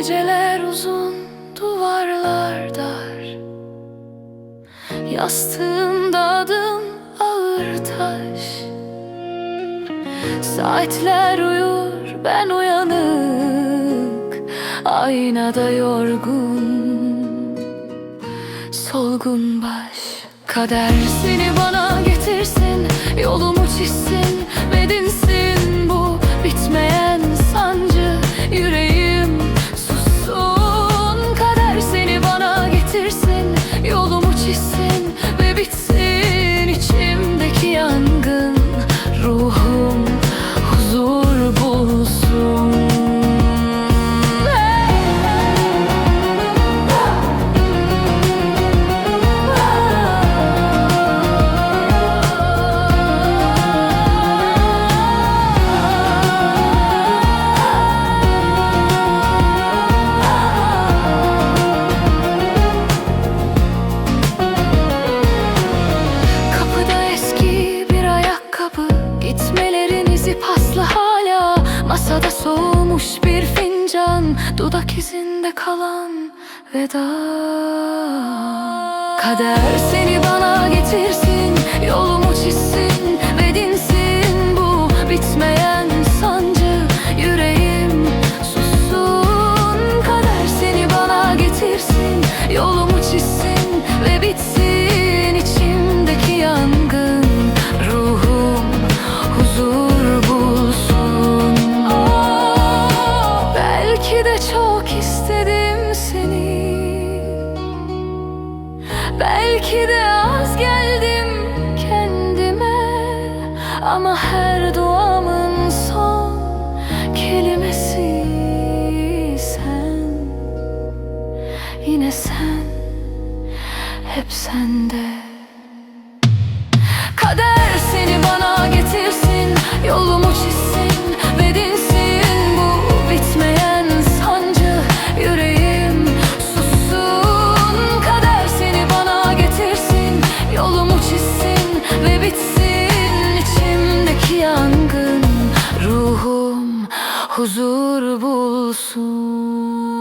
Geceler uzun, duvarlar dar. Yastığımda adım ağır taş. Saatler uyur, ben uyanık. Aynada yorgun Solgun baş. Kader seni bana getirsin Yolumu çizsin, bedinsin soğumuş bir fincan Dudak izinde kalan veda. Kader seni bana getirsin Belki de az geldim kendime Ama her duamın son kelimesi sen. Yine sen, hep sende bitsin içimdeki yangın. Ruhum huzur bulsun